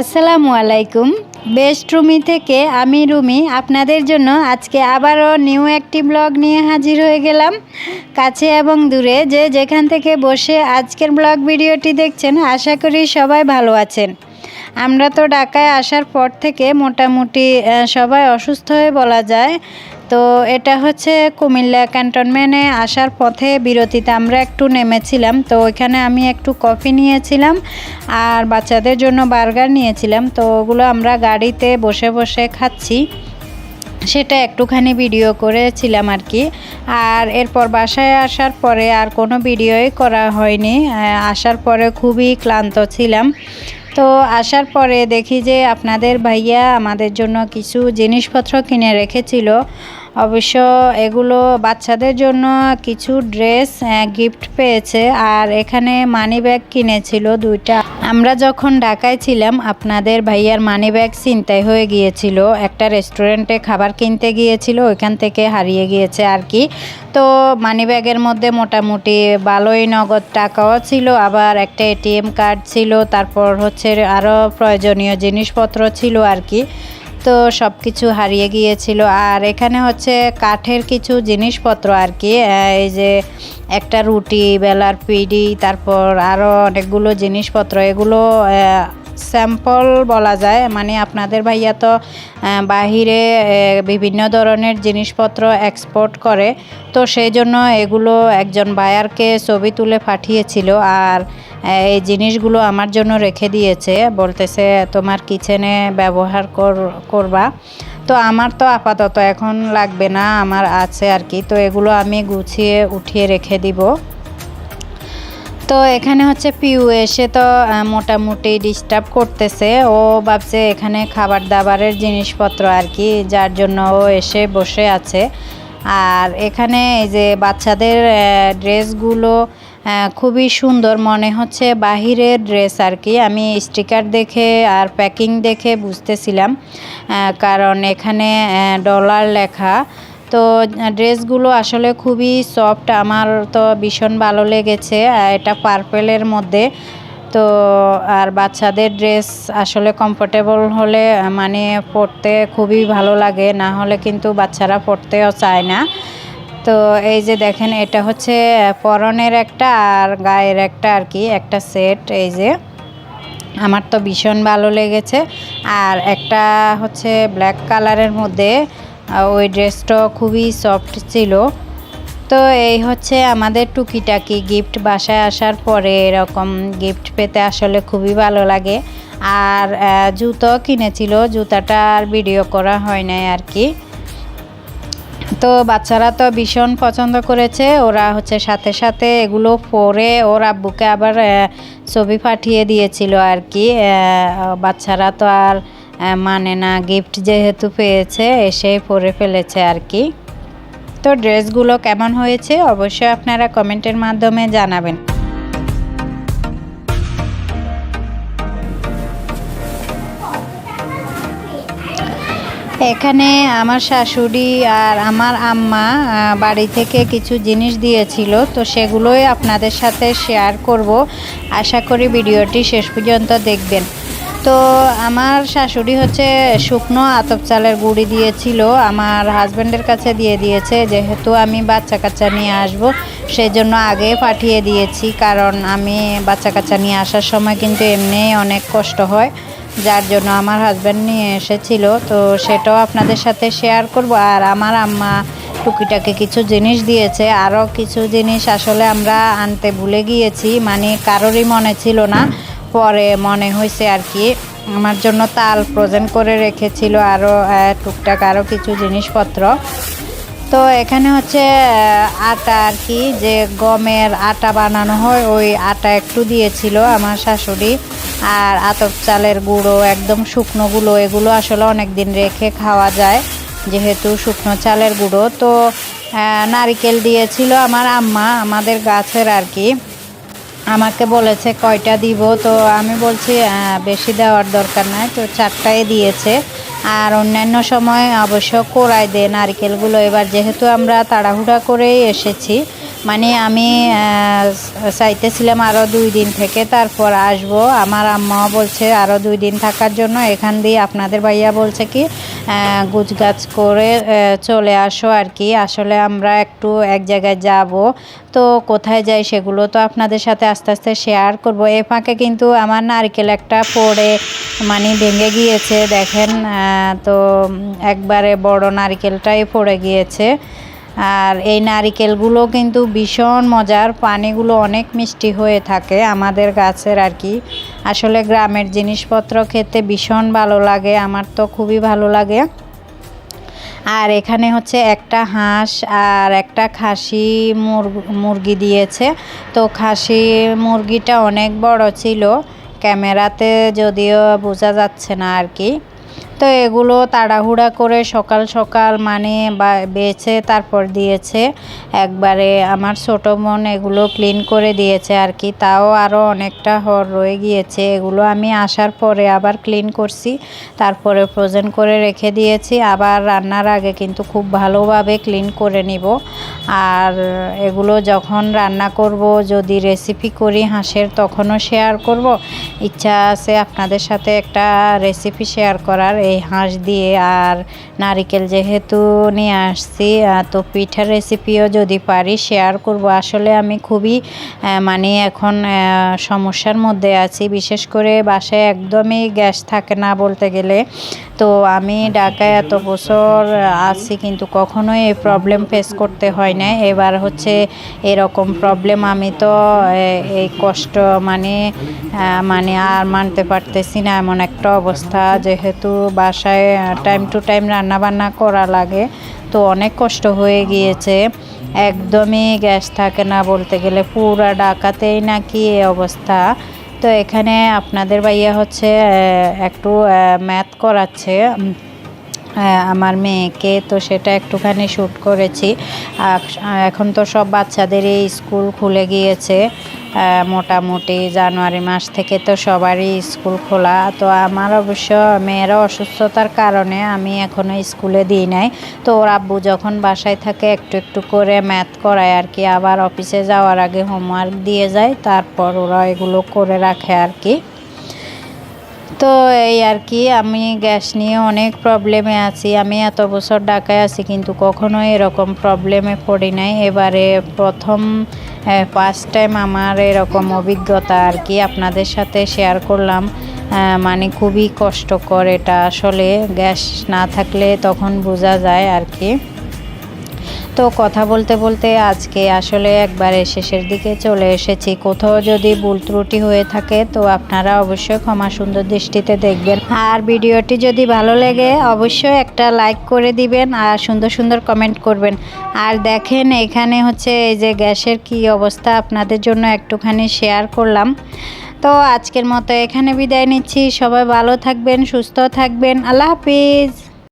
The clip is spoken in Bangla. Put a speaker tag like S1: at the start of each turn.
S1: আসসালামু আলাইকুম। বেস্ট রুমি থেকে আমি রুমি, আপনাদের জন্য আজকে আবারও নিউ একটি ব্লগ নিয়ে হাজির হয়ে গেলাম। কাছে এবং দূরে যে যেখান থেকে বসে আজকের ব্লগ ভিডিওটি দেখছেন, আশা করি সবাই ভালো আছেন। আমরা তো ঢাকায় আসার পর থেকে মোটামুটি সবাই অসুস্থ হয়ে বলা যায়। তো এটা হচ্ছে কুমিল্লা ক্যান্টনমেন্টে আসার পথে বিরতিতে আমরা একটু নেমেছিলাম। তো ওইখানে আমি একটু কফি নিয়েছিলাম আর বাচ্চাদের জন্য বার্গার নিয়েছিলাম। তো ওগুলো আমরা গাড়িতে বসে বসে খাচ্ছি। সেটা একটুখানি ভিডিও করেছিলাম আর কি। আর এরপর বাসায় আসার পরে আর কোনো ভিডিওই করা হয়নি। আসার পরে খুবই ক্লান্ত ছিলাম। তো আসার পরে দেখি যে আপনাদের ভাইয়া আমাদের জন্য কিছু জিনিসপত্র কিনে রেখেছিল। অবশ্য এগুলো বাচ্চাদের জন্য কিছু ড্রেস গিফট পেয়েছে আর এখানে মানি ব্যাগ কিনেছিল দুইটা। আমরা যখন ঢাকায় ছিলাম, আপনাদের ভাইয়ার মানি ব্যাগ চিন্তায় হয়ে গিয়েছিল। একটা রেস্টুরেন্টে খাবার কিনতে গিয়েছিল, ওইখান থেকে হারিয়ে গিয়েছে আর কি। তো মানি ব্যাগের মধ্যে মোটামুটি ভালোই নগদ টাকাও ছিল, আবার একটা এটিএম কার্ড ছিল, তারপর হচ্ছে আরও প্রয়োজনীয় জিনিসপত্র ছিল আর কি। তো সব কিছু হারিয়ে গিয়েছিল। আর এখানে হচ্ছে কাঠের কিছু জিনিসপত্র আর কি এই যে একটা রুটি, বেলার পিডি, তারপর আরও অনেকগুলো জিনিসপত্র, এগুলো স্যাম্পল বলা যায়। মানে আপনাদের ভাইয়া তো বাহিরে বিভিন্ন ধরনের জিনিসপত্র এক্সপোর্ট করে। তো সেই জন্য এগুলো একজন বায়ারকে ছবি তুলে পাঠিয়েছিল আর এই জিনিসগুলো আমার জন্য রেখে দিয়েছে। বলতেছে, তোমার কিচেনে ব্যবহার কর- করবা। তো আমার তো আপাতত এখন লাগবে না, আমার আছে আর কি। তো এগুলো আমি গুছিয়ে, উঠিয়ে রেখে দিব। তো এখানে হচ্ছে পিউ এসে তো মোটামুটি ডিস্টার্ব করতেছে। ও ভাবছে এখানে খাবার দাবারের জিনিসপত্র আর কি, যার জন্য ও এসে বসে আছে। আর এখানে এই যে বাচ্চাদের ড্রেসগুলো খুবই সুন্দর মনে হচ্ছে বাহিরের ড্রেস আর কি। আমি স্টিকার দেখে আর প্যাকিং দেখে বুঝতেছিলাম কারণ এখানে ডলার লেখা। তো ড্রেসগুলো আসলে খুবই সফট। আমার তো ভীষণ ভালো লেগেছে এটা পার্পেলের মধ্যে। তো, আর বাচ্চাদের ড্রেস আসলে কমফোর্টেবল হলে মানে পরতে খুবই ভালো লাগে। না হলে কিন্তু বাচ্চারা পরতেও চায় না। তো, এই যে দেখেন, এটা হচ্ছে পরনের একটা আর গায়ের একটা আর কি, একটা সেট, এই যে। আমার তো ভীষণ ভালো লেগেছে। আর একটা হচ্ছে ব্ল্যাক কালারের মধ্যে। ওই ড্রেসটা খুবই সফট ছিল। তো এই হচ্ছে আমাদের টুকিটাকি গিফট বাসায় আসার পরে এরকম গিফট পেতে আসলে খুবই ভালো লাগে। আর জুতো কিনেছিল, জুতাটা আর ভিডিও করা হয় নাই আর কি। তো বাচ্চারা তো ভীষণ পছন্দ করেছে, ওরা হচ্ছে সাথে সাথে এগুলো পরে ওর আব্বুকে আবার ছবি পাঠিয়ে দিয়েছিল আর কি। বাচ্চারা তো আর মানে না গিফট যেহেতু পেয়েছে, এসে পরে ফেলেছে আর কি। তো ড্রেসগুলো কেমন হয়েছে, অবশ্যই আপনারা কমেন্টের মাধ্যমে জানাবেন। এখানে আমার শাশুড়ি আর আমার আম্মা বাড়ি থেকে কিছু জিনিস দিয়েছিল, তো সেগুলোই আপনাদের সাথে শেয়ার করব। আশা করি ভিডিওটি শেষ পর্যন্ত দেখবেন। তো আমার শাশুড়ি হচ্ছে শুকনো আতপ চালের গুঁড়ি দিয়েছিল, আমার হাজব্যান্ডের কাছে দিয়ে দিয়েছে, যেহেতু আমি বাচ্চা কাচ্চা নিয়ে আসব সেই জন্য আগে পাঠিয়ে দিয়েছি, কারণ আমি বাচ্চা কাচ্চা নিয়ে আসার সময় কিন্তু এমনি অনেক কষ্ট হয়, যার জন্য আমার হাজব্যান্ড নিয়ে এসেছিল, তো সেটাও আপনাদের সাথে শেয়ার করব, আর আমার আম্মা টুকিটাকে কিছু জিনিস দিয়েছে, আরও কিছু জিনিস আসলে আমরা আনতে ভুলে গিয়েছি মানে কারোরই মনে ছিল না পরে মনে হয়েছে আর কি, আমার জন্য তাল প্রজেন্ট করে রেখেছিল আরও টুকটাক আরও কিছু জিনিসপত্র। তো এখানে হচ্ছে আটা আর কি, যে গমের আটা বানানো হয়, ওই আটা একটু দিয়েছিল আমার শাশুড়ি। আর আতপ চালের গুঁড়ো, একদম শুকনোগুলো এগুলো আসলে অনেক দিন রেখে খাওয়া যায়, যেহেতু শুকনো চালের গুঁড়ো। তো নারিকেল দিয়েছিল আমার আম্মা, আমাদের গাছের আর কি। আমাকে বলেছে, কয়টা দিব? তো আমি বলছি বেশি দেওয়ার দরকার নাই। তো চারটায় দিয়েছে। আর অন্যান্য সময় অবশ্য কোড়ায় দেয় নারকেলগুলো। এবার যেহেতু আমরা তাড়াহুড়া করেই এসেছি মানে আমি চাইতেছিলাম আরও দুই দিন থেকে, তারপর আসব। আমার আম্মা বলছে আরও দুই দিন থাকার জন্য এখান দিয়ে। আপনাদের ভাইয়া বলছে কি আহ, গুছগাছ করে চলে আসো আর কি। আসলে আমরা একটু এক জায়গায় যাব। তো কোথায় যাই সেগুলো তো আপনাদের সাথে আস্তে আস্তে শেয়ার করব। এ ফাঁকে কিন্তু আমার নারকেল একটা পড়ে মানে ভেঙে গিয়েছে দেখেন তো একবারে বড় নারকেলটাই পড়ে গিয়েছে। আর এই নারিকেলগুলো কিন্তু ভীষণ মজার। পানিগুলো অনেক মিষ্টি হয়ে থাকে আমাদের গাছের আর কি। আসলে গ্রামের জিনিসপত্র খেতে ভীষণ ভালো লাগে, আমার তো খুবই ভালো লাগে। আর এখানে হচ্ছে একটা হাঁস আর একটা খাসি মুরগ- দিয়েছে। তো খাসি মুরগিটা অনেক বড় ছিল, ক্যামেরাতে যদিও বোঝা যাচ্ছে না আর কি। তো এগুলো তাড়াহুড়া করে সকাল সকাল মানে বেছে তারপর দিয়েছে। একবারে আমার ছোট বোন এগুলো ক্লিন করে দিয়েছে আর কি। তাও আরও অনেকটা হর রয়ে গিয়েছে। এগুলো আমি আসার পরে আবার ক্লিন করছি। তারপরে ফ্রোজেন করে রেখে দিয়েছি। আবার রান্নার আগে কিন্তু খুব ভালোভাবে ক্লিন করে নিব। আর এগুলো যখন রান্না করব, যদি রেসিপি করি হাঁসের, তখনও শেয়ার করব। ইচ্ছা আছে আপনাদের সাথে একটা রেসিপি শেয়ার করার। এই হাঁস দিয়ে আর নারিকেল যেহেতু নিয়ে আসছি তো পিঠার রেসিপিও যদি পারি শেয়ার করব। আসলে আমি খুবই মানে এখন সমস্যার মধ্যে আছি। বিশেষ করে বাসায় একদমই গ্যাস থাকে না বলতে গেলে। তো আমি ঢাকায় এত বছর আছি কিন্তু কখনোই এই প্রবলেম ফেস করতে হয় না এবার হচ্ছে এরকম প্রবলেম আমি তো এই কষ্ট মানে মানে আর মানতে পারতেছি না। এমন একটা অবস্থা যেহেতু বাসায় টাইম টু টাইম রান্নাবান্না করা লাগে। তো অনেক কষ্ট হয়ে গিয়েছে। একদমই গ্যাস থাকে না বলতে গেলে পুরা ডাকাতেই নাকি এ অবস্থা। তো এখানে আপনাদের ভাইয়া হচ্ছে একটু ম্যাথ করাচ্ছে। আমার মেয়েকে তো সেটা একটুখানি শ্যুট করেছি। এখন তো সব বাচ্চাদেরই স্কুল খুলে গিয়েছে। মোটামুটি জানুয়ারি মাস থেকে তো সবারই স্কুল খোলা। তো আমার অবশ্য মেয়েরা অসুস্থতার কারণে আমি এখনও স্কুলে দিই নাই। তো ওর আব্বু যখন বাসায় থাকে, একটু একটু করে ম্যাথ করায় আর কি। আবার অফিসে যাওয়ার আগে হোমওয়ার্ক দিয়ে যায়, তারপর ওরা এগুলো করে রাখে আর কি। তো এই আর কি, আমি গ্যাস নিয়ে অনেক প্রবলেমে আছি। আমি এত বছর ঢাকায় আছি, কিন্তু কখনো এরকম প্রবলেমে পড়ি নাই। এবারে প্রথম ফার্স্ট টাইম আমার এরকম অভিজ্ঞতা আর কি আপনাদের সাথে শেয়ার করলাম। মানে খুবই কষ্টকর এটা। আসলে গ্যাস না থাকলে তখন বোঝা যায় আর কি। তো কথা বলতে বলতে আজকে আসলে একবারে শেষের দিকে চলে এসেছি। কোথাও যদি ভুল ত্রুটি হয়ে থাকে তো আপনারা অবশ্যই ক্ষমা সুন্দর দৃষ্টিতে দেখবেন। আর ভিডিওটি যদি ভালো লাগে, অবশ্যই একটা লাইক করে দিবেন আর সুন্দর সুন্দর কমেন্ট করবেন। আর দেখেন, এখানে হচ্ছে এই যে গ্যাসের কি অবস্থা আপনাদের জন্য একটুখানি শেয়ার করলাম। তো আজকের মতো এখানে বিদায় নিচ্ছি। সবাই ভালো থাকবেন, সুস্থ থাকবেন। আল্লাহ হাফিজ।